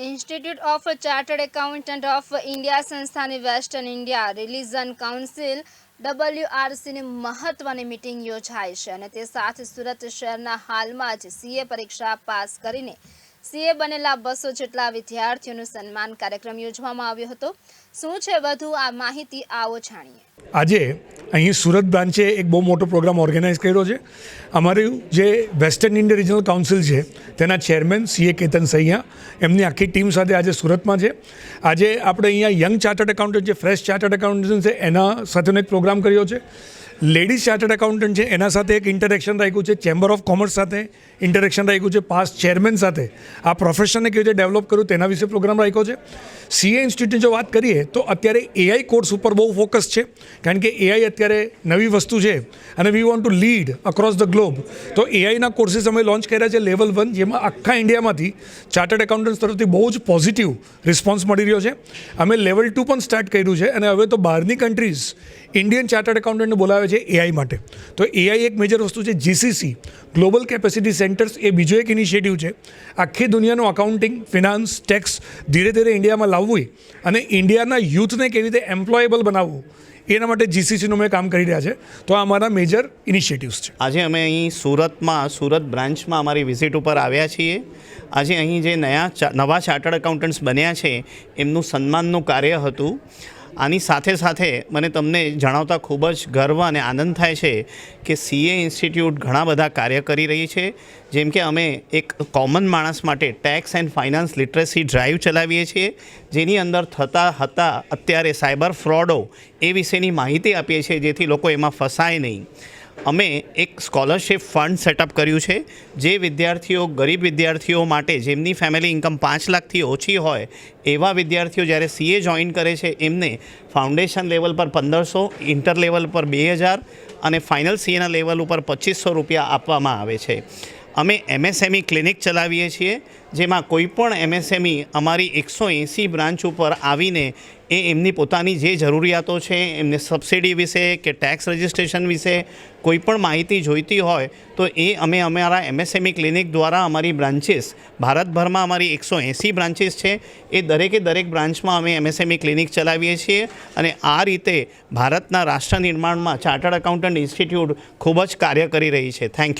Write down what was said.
Institute of chartered accountant of India સંસ્થાની western India regional council ડબલ્યુઆરસીની મહત્વની meeting યોજાઈ છે અને તે સાથે સુરત શહેરના હાલમાં જ સીએ પરીક્ષા પાસ કરીને સીએ બનેલા બસો જેટલા વિદ્યાર્થીઓનું સન્માન કાર્યક્રમ યોજવામાં આવ્યો હતો. શું છે વધુ? આ માહિતી આવો જાણીએ. આજે અહીં સુરત બ્રાન્ચે એક બહુ મોટો પ્રોગ્રામ ઓર્ગેનાઇઝ કર્યો છે. અમારું જે વેસ્ટર્ન ઇન્ડિયા રિજનલ કાઉન્સિલ છે, તેના ચેરમેન સીએ કેતન સૈયા, એમની આખી ટીમ સાથે આજે સુરતમાં છે. આજે આપણે અહીંયા યંગ ચાર્ટર્ડ એકાઉન્ટન્ટ જે ફ્રેશ ચાર્ટર્ડ એકાઉન્ટન્ટ છે, એના સાથેનો એક પ્રોગ્રામ કર્યો છે. લેડીઝ ચાર્ટર્ડ એકાઉન્ટન્ટ છે, એના સાથે એક ઇન્ટરેક્શન રાખ્યું છે ચેમ્બર ઓફ કોમર્સ સાથે ઇન્ટરેક્શન રાખ્યું છે પાસ ચેરમેન સાથે. આ પ્રોફેશનને કેવી રીતે ડેવલપ કર્યું તેના વિશે પ્રોગ્રામ રાખ્યો છે. સીએ ઇન્સ્ટિટ્યૂટની જો વાત કરીએ, તો અત્યારે એઆઈ કોર્સ ઉપર બહુ ફોકસ છે. કારણ કે એઆઈ અત્યારે નવી વસ્તુ છે અને we want to lead across the globe તો એઆઈના કોર્સિસ અમે લોન્ચ કર્યા છે લેવલ વન જેમાં આખા ઇન્ડિયામાંથી ચાર્ટર્ડ એકાઉન્ટન્ટ્સ તરફથી બહુ જ પોઝિટિવ રિસ્પોન્સ મળી રહ્યો છે. અમે લેવલ ટુ પણ સ્ટાર્ટ કર્યું છે અને હવે તો બહારની કન્ટ્રીઝ ઇન્ડિયન ચાર્ટર્ડ એકાઉન્ટન્ટને બોલાવે છે એઆઈ માટે. તો એઆઈ એક મેજર વસ્તુ છે જીસીસી ગ્લોબલ કેપેસિટી સેન્ટર્સ એ બીજો એક ઇનિશિયેટિવ છે. આખી દુનિયાનું અકાઉન્ટિંગ ફિનાન્સ ટેક્સ ધીરે ધીરે ઇન્ડિયામાં લાવવું અને ઇન્ડિયાના યુથને કેવી રીતે એમ્પ્લોયેબલ બનાવવું એના માટે જીસીસીનું અમે કામ કરી રહ્યા છે. તો આ અમારા મેજર ઇનિશિયેટિવ્સ છે. આજે અમે અહીં સુરતમાં, સુરત બ્રાન્ચમાં અમારી વિઝિટ ઉપર આવ્યા છીએ. આજે અહીં જે નયા નવા ચાર્ટર્ડ એકાઉન્ટન્ટ્સ બન્યા છે, એમનું સન્માનનું કાર્ય હતું. આની સાથે સાથે મને તમને જણાવતા ખૂબ જ ગર્વ અને આનંદ થાય છે કે સીએ ઇન્સ્ટિટ્યૂટ ઘણા બધા કાર્ય કરી રહી છે. જેમ કે અમે એક કોમન માણસ માટે tax and finance literacy drive ચલાવીએ છીએ. જેની અંદર થતા હતા અત્યારે સાયબર ફ્રોડો એ વિશેની માહિતી આપીએ છીએ જેથી લોકો એમાં ફસાય નહીં. અમે એક સ્કોલરશિપ ફંડ સેટઅપ કર્યું છે, જે વિદ્યાર્થીઓ, ગરીબ વિદ્યાર્થીઓ માટે જેમની ફેમિલી ઇન્કમ પાંચ લાખથી ઓછી હોય, એવા વિદ્યાર્થીઓ જ્યારે સીએ જોઈન કરે છે, એમને ફાઉન્ડેશન લેવલ પર પંદરસો, ઇન્ટર લેવલ પર બે હજાર અને ફાઇનલ સીએના લેવલ ઉપર પચીસો રૂપિયા આપવામાં આવે છે. અમે એમએસએમઈ ક્લિનિક ચલાવીએ છીએ, જેમાં કોઈ પણ એમએસએમઈ અમારી એકસો એંસી બ્રાન્ચ ઉપર આવીને એ એમની પોતાની જે જરૂરિયાતો છે, એમને સબસિડી વિશે કે ટેક્સ રજિસ્ટ્રેશન વિશે કોઈ પણ માહિતી જોઈતી હોય, તો એ અમે અમારા એમએસએમઈ ક્લિનિક દ્વારા અમારી બ્રાન્ચીસ, ભારતભરમાં અમારી એકસો એંસી બ્રાન્ચીસ છે, એ દરેકે દરેક બ્રાન્ચમાં અમે એમએસએમઈ ક્લિનિક ચલાવીએ છીએ અને આ રીતે ભારતના રાષ્ટ્ર નિર્માણમાં ચાર્ટર્ડ એકાઉન્ટન્ટ ઇન્સ્ટિટ્યૂટ ખૂબ જ કાર્ય કરી રહી છે. Thank you